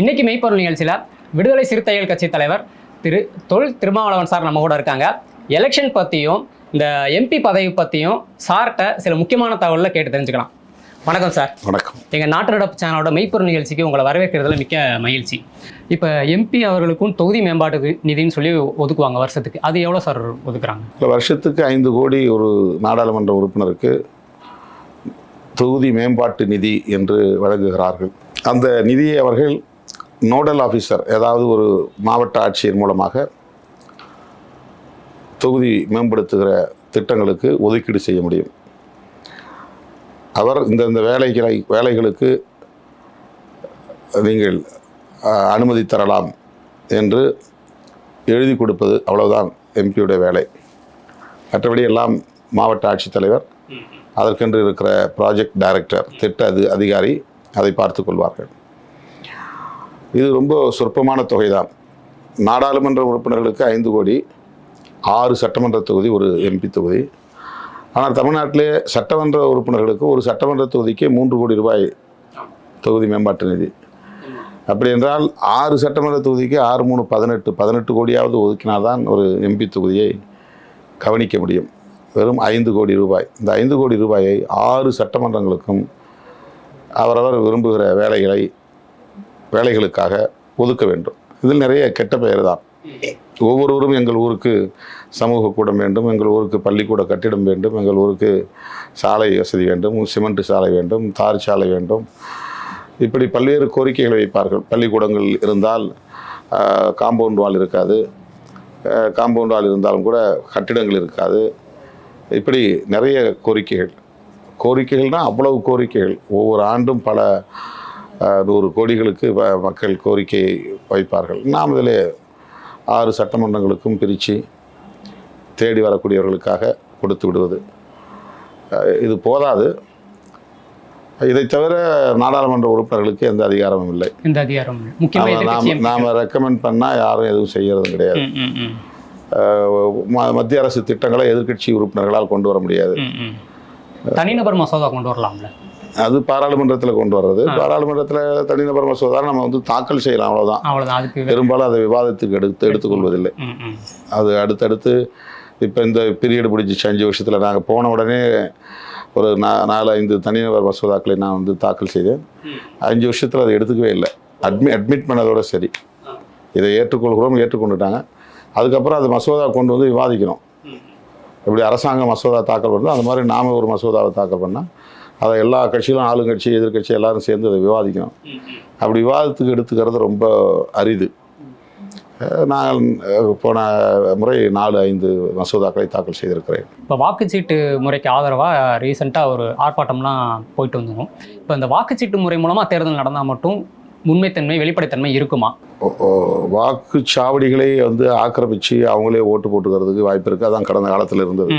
இன்னைக்கு மெய்ப்பொருள் நிகழ்ச்சியில் விடுதலை சிறுத்தைகள் கட்சி தலைவர் திரு தொல் திருமாவளவன் சார் நம்ம கூட இருக்காங்க. எலெக்ஷன் பற்றியும் இந்த எம்பி பதவி பற்றியும் சார்கிட்ட சில முக்கியமான தகவலை கேட்டு தெரிஞ்சுக்கலாம். வணக்கம் சார். வணக்கம். எங்கள் நாட்டு நடப்பு சேனலோட மெய்ப்பொருள் நிகழ்ச்சிக்கு உங்களை வரவேற்கிறதுல மிக்க மகிழ்ச்சி. இப்போ எம்பி அவர்களுக்கும் தொகுதி மேம்பாட்டு நிதின்னு சொல்லி ஒதுக்குவாங்க வருஷத்துக்கு. அது எவ்வளோ சார் ஒதுக்குறாங்க? வருஷத்துக்கு ஐந்து கோடி ஒரு நாடாளுமன்ற உறுப்பினருக்கு தொகுதி மேம்பாட்டு நிதி என்று வழங்குகிறார்கள். அந்த நிதியை அவர்கள் நோடல் ஆஃபீஸர் ஏதாவது ஒரு மாவட்ட ஆட்சியர் மூலமாக தொகுதி மேம்படுத்துகிற திட்டங்களுக்கு ஒதுக்கீடு செய்ய முடியும். அவர் இந்தந்த வேலைகளை வேலைகளுக்கு நீங்கள் அனுமதி தரலாம் என்று எழுதி கொடுப்பது அவ்வளவுதான் எம்பியுடைய வேலை. மற்றபடி எல்லாம் மாவட்ட ஆட்சித்தலைவர் அதற்கென்று இருக்கிற ப்ராஜெக்ட் டைரக்டர் திட்ட அது அதிகாரி அதை பார்த்து கொள்வார்கள். இது ரொம்ப சொற்பமான தொகை தான் நாடாளுமன்ற உறுப்பினர்களுக்கு ஐந்து கோடி ஆறு சட்டமன்ற தொகுதி ஒரு எம்பி தொகுதி. ஆனால் தமிழ்நாட்டிலே சட்டமன்ற உறுப்பினர்களுக்கு ஒரு சட்டமன்ற தொகுதிக்கு மூன்று கோடி ரூபாய் தொகுதி மேம்பாட்டு நிதி. அப்படி என்றால் ஆறு சட்டமன்ற தொகுதிக்கு ஆறு மூணு பதினெட்டு பதினெட்டு கோடியாவது ஒதுக்கினால்தான் ஒரு எம்பி தொகுதியை கவனிக்க முடியும். வெறும் ஐந்து கோடி ரூபாய். இந்த ஐந்து கோடி ரூபாயை ஆறு சட்டமன்றங்களுக்கும் அவரவர் விரும்புகிற வேலைகளை வேலைகளுக்காக ஒதுக்க வேண்டும். இதில் நிறைய கெட்ட பெயர் தான். ஒவ்வொருவரும் எங்கள் ஊருக்கு சமூக கூடம் வேண்டும் எங்கள் ஊருக்கு பள்ளிக்கூட கட்டிடம் வேண்டும் எங்கள் ஊருக்கு சாலை வசதி வேண்டும் சிமெண்ட் சாலை வேண்டும் தார் சாலை வேண்டும். இப்படி பல்வேறு கோரிக்கைகளை வைப்பார்கள். பள்ளிக்கூடங்கள் இருந்தால் காம்பவுண்ட் வால் இருக்காது. காம்பவுண்ட் வால் இருந்தாலும் கூட கட்டிடங்கள் இருக்காது. இப்படி நிறைய கோரிக்கைகள். கோரிக்கைகள்னால் அவ்வளவு கோரிக்கைகள். ஒவ்வொரு ஆண்டும் பல நூறு கோடிகளுக்கு மக்கள் கோரிக்கை வைப்பார்கள். நாம் இதில் ஆறு சட்டமன்றங்களுக்கும் பிரித்து தேடி வரக்கூடியவர்களுக்காக கொடுத்து விடுவது. இது போதாது. இதை தவிர நாடாளுமன்ற உறுப்பினர்களுக்கு எந்த அதிகாரமும் இல்லை. இந்த அதிகாரம் முக்கியமாக நாம- நாம ரெக்கமெண்ட் பண்ணால் யாரும் எதுவும் செய்யறது கிடையாது. மத்திய அரசு திட்டங்களை எதிர்க்கட்சி உறுப்பினர்களால் கொண்டு வர முடியாது. தனிநபர் மசோதா கொண்டு வரலாம்ல. அது பாராளுமன்றத்தில் கொண்டு வர்றது. பாராளுமன்றத்தில் தனிநபர் மசோதா நம்ம வந்து தாக்கல் செய்யலாம் அவ்வளோதான் பெரும்பாலும் அதை விவாதத்துக்கு எடுத்து எடுத்துக்கொள்வதில்லை. அது அடுத்தடுத்து இப்போ இந்த பீரியட் முடிஞ்சிச்சு அஞ்சு வருஷத்தில் நாங்கள் போன உடனே ஒரு நா நாலு ஐந்து தனிநபர் மசோதாக்களை நான் வந்து தாக்கல் செய்தேன். அஞ்சு வருஷத்தில் அதை எடுத்துக்கவே இல்லை. அட்மி அட்மிட் பண்ணதோட சரி. இதை ஏற்றுக்கொள்கிறோம் ஏற்றுக்கொண்டுட்டாங்க. அதுக்கப்புறம் அது மசோதா கொண்டு வந்து விவாதிக்கணும். இப்படி அரசாங்கம் மசோதா தாக்கல் பண்ணுறோம் அந்த மாதிரி நாம ஒரு மசோதாவை தாக்கல் பண்ணால் அதை எல்லா கட்சிகளும் ஆளுங்கட்சி எதிர்க்கட்சி எல்லாரும் சேர்ந்து அதை விவாதிக்கணும். அப்படி விவாதத்துக்கு எடுத்துக்கிறது ரொம்ப அரிது. நான் போன முறை நாலு ஐந்து மசோதாக்களை தாக்கல் செய்திருக்கிறேன். இப்போ வாக்குச்சீட்டு முறைக்கு ஆதரவாக ரீசெண்டாக ஒரு ஆர்ப்பாட்டம்லாம் போயிட்டு வந்தோம் இப்போ இந்த வாக்குச்சீட்டு முறை மூலமாக தேர்தல் நடந்தால் மட்டும் உண்மைத்தன்மை வெளிப்படைத்தன்மை இருக்குமா? வாக்குச்சாவடிகளை வந்து ஆக்கிரமிச்சு அவங்களே ஓட்டு போட்டுக்கிறதுக்கு வாய்ப்பு இருக்குது அதான் கடந்த காலத்தில் இருந்தது.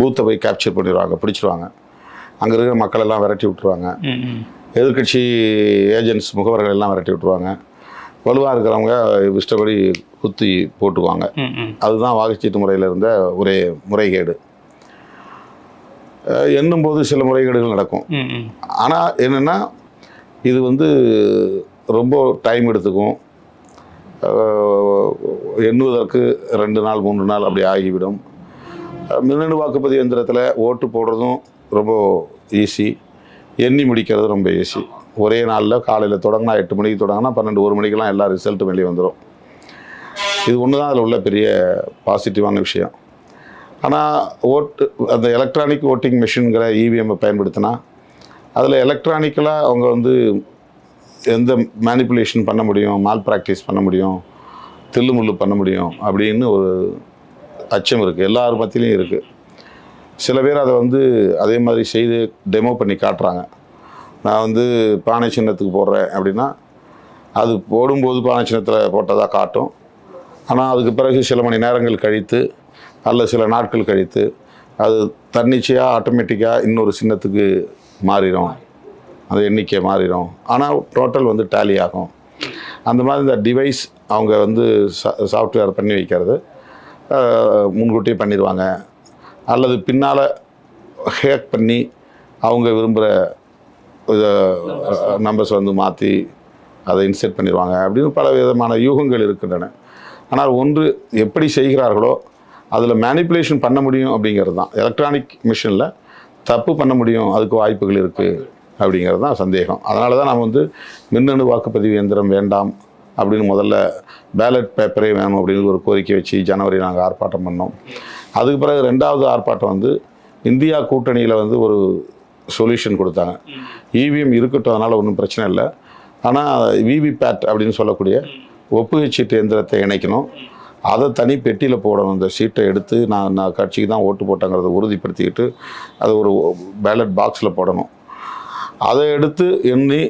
பூத்தை போய் கேப்சர் பண்ணிடுவாங்க பிடிச்சிருவாங்க. அங்கே இருக்கிற மக்கள் எல்லாம் விரட்டி விட்டுருவாங்க. எதிர்க்கட்சி ஏஜென்ட்ஸ் முகவர்கள் எல்லாம் விரட்டி விட்டுருவாங்க. வலுவாக இருக்கிறவங்க இஷ்டப்படி குத்தி போட்டுக்குவாங்க. ம். அதுதான் வாக்குச்சீட்டு முறையில் இருந்த ஒரே முறைகேடு. எண்ணும்போது சில முறைகேடுகள் நடக்கும். ஆனால் என்னென்னா இது வந்து ரொம்ப டைம் எடுத்துக்கும். எண்ணுவதற்கு ரெண்டு நாள் மூன்று நாள் அப்படி ஆகிவிடும். மின்னணு வாக்குப்பதிவு எந்திரத்தில் ஓட்டு போடுறதும் ரொம்ப ஈஸி எண்ணி முடிக்கிறது ரொம்ப ஈஸி ஒரே நாளில் காலையில் தொடங்கினா எட்டு மணிக்கு தொடங்கினா பன்னெண்டு ஒரு மணிக்கெல்லாம் எல்லா ரிசல்ட்டும் வெளியே வந்துடும் இது ஒன்று தான் அதில் உள்ள பெரிய பாசிட்டிவான விஷயம். ஆனால் ஓட்டு அந்த எலக்ட்ரானிக் ஓட்டிங் மிஷின்கிற இவிஎம்மை பயன்படுத்தினா அதில் எலக்ட்ரானிக்கலாக அவங்க வந்து எந்த மேனிப்புலேஷன் பண்ண முடியும் மால் ப்ராக்டிஸ் பண்ண முடியும் தில்லுமுள்ளு பண்ண முடியும் அப்படின்னு ஒரு அச்சம் இருக்குது எல்லார் மத்தியிலையும் இருக்குது சில பேர் அதை வந்து அதே மாதிரி செய்து டெமோ பண்ணி காட்டுறாங்க. நான் வந்து பானை சின்னத்துக்கு போடுறேன் அப்படின்னா அது போடும்போது பானை சின்னத்தில் போட்டதாக காட்டும். ஆனால் அதுக்கு பிறகு சில மணி நேரங்கள் கழித்து அல்ல சில நாட்கள் கழித்து அது தன்னிச்சையாக ஆட்டோமேட்டிக்காக இன்னொரு சின்னத்துக்கு மாறிடும். அந்த எண்ணிக்கை மாறிடும். ஆனால் டோட்டல் வந்து டேலி ஆகும். அந்த மாதிரி இந்த டிவைஸ் அவங்க வந்து சாஃப்ட்வேர் பண்ணி வைக்கிறது முன்கூட்டியே பண்ணிடுவாங்க. அல்லது பின்னால் ஹேக் பண்ணி அவங்க விரும்புகிற நம்பர்ஸ் வந்து மாற்றி அதை இன்செர்ட் பண்ணிடுவாங்க அப்படின்னு பல விதமான யூகங்கள் இருக்கின்றன. ஆனால் ஒன்று எப்படி செய்கிறார்களோ அதில் மேனிப்புலேஷன் பண்ண முடியும் அப்படிங்கிறது தான். எலக்ட்ரானிக் மிஷினில் தப்பு பண்ண முடியும் அதுக்கு வாய்ப்புகள் இருக்குது அப்படிங்கிறது தான் சந்தேகம். அதனால தான் நம்ம வந்து மின்னணு வாக்குப்பதிவு இயந்திரம் வேண்டாம் அப்படின்னு முதல்ல பேலட் பேப்பரே வேணும் அப்படின்னு ஒரு கோரிக்கை வச்சு ஜனவரி நாங்கள் ஆர்ப்பாட்டம் பண்ணோம். அதுக்கு பிறகு ரெண்டாவது ஆர்ப்பாட்டம் வந்து இந்தியா கூட்டணியில் வந்து ஒரு சொல்யூஷன் கொடுத்தாங்க. இவிஎம் இருக்கட்டும் அதனால் ஒன்றும் பிரச்சனை இல்லை. ஆனால் விவிபேட் அப்படின்னு சொல்லக்கூடிய ஒப்புகை சீட்டு எந்திரத்தை இணைக்கணும். அதை தனி பெட்டியில் போடணும். இந்த சீட்டை எடுத்து நான் நான் கட்சிக்கு தான் ஓட்டு போட்டேங்கிறத உறுதிப்படுத்திக்கிட்டு அதை ஒரு பேலட் பாக்ஸில் போடணும். அதை எடுத்து எண்ணி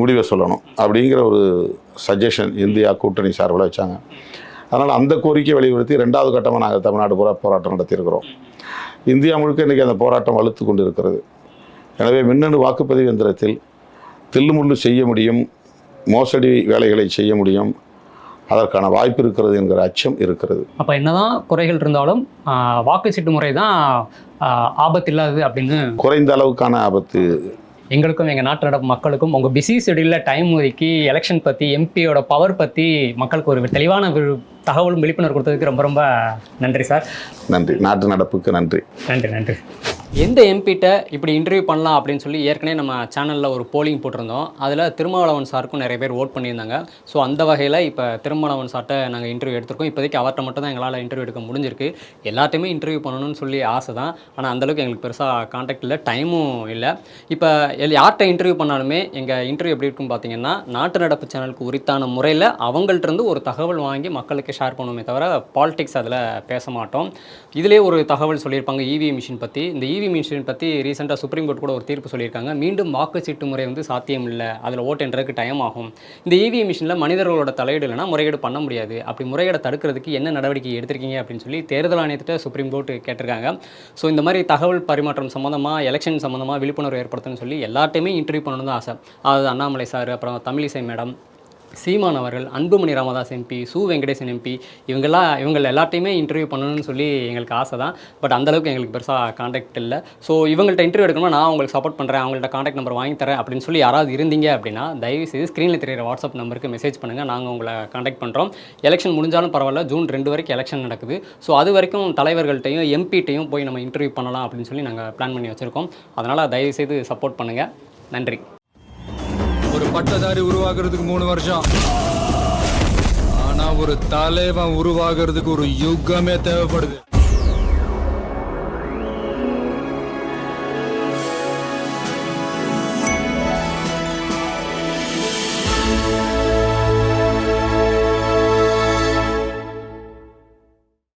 முடிவை சொல்லணும் அப்படிங்கிற ஒரு சஜஷன் இந்தியா கூட்டணி சார்பில் வச்சாங்க. அதனால் அந்த கோரிக்கை வலியுறுத்தி ரெண்டாவது கட்டமாக நாங்கள் தமிழ்நாடு பூரா போராட்டம் நடத்தியிருக்கிறோம். இந்தியா முழுக்க இன்றைக்கி அந்த போராட்டம் வலுத்து கொண்டு இருக்கிறது எனவே மின்னணு வாக்குப்பதிவு எந்திரத்தில் தில்லுமுள்ளு செய்ய முடியும் மோசடி வேலைகளை செய்ய முடியும் அதற்கான வாய்ப்பு இருக்கிறது என்கிற அச்சம் இருக்கிறது. அப்போ என்னதான் குறைகள் இருந்தாலும் ஆஹ், வாக்குச்சீட்டு முறை தான் ஆபத்து இல்லாதது அப்படின்னு குறைந்த அளவுக்கான ஆபத்து. எங்களுக்கும் எங்கள் நாட்டு நடப்பு மக்களுக்கும் உங்கள் பிஸி ஷெடியூலில் டைம் ஒதுக்கி எலெக்ஷன் பற்றி எம்பியோட பவர் பற்றி மக்களுக்கு ஒரு தெளிவான தகவலும் விழிப்புணர்வு கொடுத்ததுக்கு ரொம்ப ரொம்ப நன்றி சார். நன்றி. நாட்டு நடப்புக்கு நன்றி. நன்றி நன்றி. எந்த எம்பிட்ட இப்படி இன்டர்வியூ பண்ணலாம் அப்படின்னு சொல்லி ஏற்கனவே நம்ம சேனலில் ஒரு போலிங் போட்டிருந்தோம். அதில் திருமாவளவன் சாருக்கும் நிறைய பேர் ஓட் பண்ணியிருந்தாங்க. ஸோ அந்த வகையில் இப்போ திருமாவளவன் சார்ட்ட நாங்கள் இன்டர்வியூ எடுத்திருக்கோம். இப்போதைக்கு அவர்கிட்ட மட்டும் தான் எங்களால் இன்டர்வியூ எடுக்க முடிஞ்சிருக்கு. எல்லாத்தையுமே இன்டர்வியூ பண்ணணும்னு சொல்லி ஆசை தான். ஆனால் அந்தளவுக்கு எங்களுக்கு பெருசாக காண்டாக்ட் இல்லை டைமும் இல்லை. இப்போ எல் யார்கிட்ட இன்டர்வியூ பண்ணாலுமே எங்கள் இன்டர்வியூ எப்படி இருக்குன்னு பார்த்தீங்கன்னா நாட்டு நடப்பு சேனலுக்கு உரித்தான முறையில் அவங்கள்ட்ட இருந்து ஒரு தகவல் வாங்கி மக்களுக்கு ஷேர் பண்ணுவோமே தவிர பாலிடிக்ஸ் அதில் பேச மாட்டோம். இதிலே ஒரு தகவல் சொல்லியிருப்பாங்க இவிஎம் மிஷின் பற்றி இந்த ஈவி மிஷின் பற்றி ரீசெண்டாக சுப்ரீம் கோர்ட் கூட ஒரு தீர்ப்பு சொல்லியிருக்காங்க. மீண்டும் வாக்குச்சீட்டு முறை வந்து சாத்தியம் இல்லை அதில் ஓட்டு என்றதுக்கு டைம் ஆகும். இந்த இவி மிஷினில் மனிதர்களோட தலையீடு இல்லைனா முறையீடு பண்ண முடியாது. அப்படி முறையீடை தடுக்கிறதுக்கு என்ன நடவடிக்கை எடுத்திருக்கீங்க அப்படின்னு சொல்லி தேர்தல் ஆணையத்திட்ட சுப்ரீம் கோர்ட் கேட்டிருக்காங்க. ஸோ இந்த மாதிரி தகவல் பரிமாற்றம் சம்மந்தமாக எலெக்ஷன் சம்மந்தமாக விழிப்புணர்வு ஏற்படுத்தணும்னு சொல்லி எல்லாத்தையுமே இன்டர்வியூ பண்ணணும் தான் ஆசை. அதாவது அண்ணாமலை சார் அப்புறம் தமிழிசை மேடம் சீமான் அவர்கள் அன்புமணி ராமதாஸ் எம்பி சு வெங்கடேசன் எம்பி இவங்கெல்லாம் இவங்க எல்லாத்தையுமே இன்டர்வியூ பண்ணணும்னு சொல்லி எங்களுக்கு ஆசை தான் பட் அந்தளவுக்கு எங்களுக்கு பெருசாக காண்டாக்ட் இல்லை. ஸோ இவங்கள்ட்ட இன்டர்வியூ எடுக்கணும்னா நான் உங்களுக்கு சப்போர்ட் பண்ணுறேன் அவங்கள்ட்ட காண்டாக்ட் நம்பர் வாங்கி தரேன் அப்படின்னு சொல்லி யாராவது இருந்தீங்க அப்படின்னா தயவு செய்து ஸ்க்ரீனில் தெரியிற வாட்ஸ்அப் நம்பருக்கு மெசேஜ் பண்ணுங்கள் நாங்கள் உங்களை காண்டாக்ட் பண்ணுறோம் எலெக்ஷன் முடிஞ்சாலும் பரவாயில்ல ஜூன் ரெண்டு வரைக்கும் எலெக்ஷன் நடக்குது. ஸோ அது வரைக்கும் தலைவர்கள்ட்டையும் எம்பிட்டையும் போய் நம்ம இன்டர்வியூ பண்ணலாம் அப்படின்னு சொல்லி நாங்கள் பிளான் பண்ணி வச்சுருக்கோம். அதனால் தயவு செய்து சப்போர்ட் பண்ணுங்கள் நன்றி. ஒரு பட்டதாரி உருவாகிறதுக்கு மூணு வருஷம். ஆனா ஒரு தலைவன் உருவாகிறதுக்கு ஒரு யுகமே தேவைப்படுது.